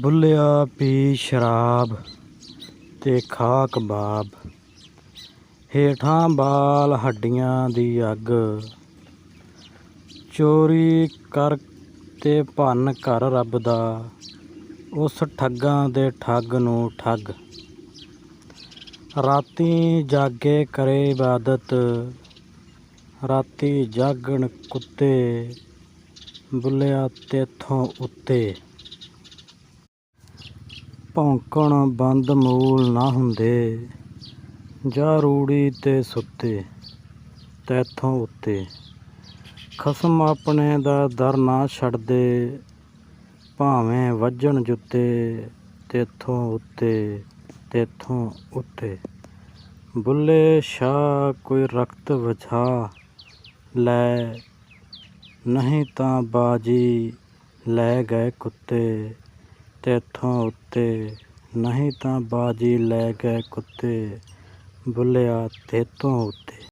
ਬੁੱਲਿਆ ਪੀ ਸ਼ਰਾਬ ਤੇ ਖਾ ਕਬਾਬ ਹੇਠਾਂ ਬਾਲ ਹੱਡੀਆਂ ਦੀ ਅੱਗ। ਚੋਰੀ ਕਰ ਤੇ ਭੰਨ ਘਰ ਰੱਬ ਦਾ। ਉਸ ਠੱਗਾਂ ਦੇ ਠੱਗ ਨੂੰ ਠੱਗ। ਰਾਤੀ ਜਾਗੇ ਕਰੇ ਇਬਾਦਤ। ਰਾਤੀ ਜਾਗਣ ਕੁੱਤੇ। ਬੁੱਲਿਆ ਤੇਥੋਂ ਉੱਤੇ। ਭੌਂਕਣ ਬੰਦ ਮੂਲ ਨਾ ਹੁੰਦੇ। ਜਾ ਰੂੜੀ ਤੇ ਸੁੱਤੇ ਤੈਥੋਂ ਉੱਤੇ। ਖਸਮ ਆਪਣੇ ਦਾ ਦਰ ਨਾ ਛੱਡਦੇ, ਭਾਵੇਂ ਵੱਜਣ ਜੁੱਤੇ ਤੇਥੋਂ ਉੱਤੇ ਤੇਥੋਂ ਉੱਤੇ। ਬੁੱਲੇ ਸ਼ਾਹ ਕੋਈ ਰਕਤ ਵਛਾ ਲੈ, ਨਹੀਂ ਤਾਂ ਬਾਜੀ ਲੈ ਗਏ ਕੁੱਤੇ। ਤੇਥੋਂ ਉੱਤੇ ਨਹੀਂ ਤਾਂ ਬਾਜੀ ਲੈ ਗਏ ਕੁੱਤੇ ਬੁੱਲਿਆ ਤੇਥੋਂ ਉੱਤੇ।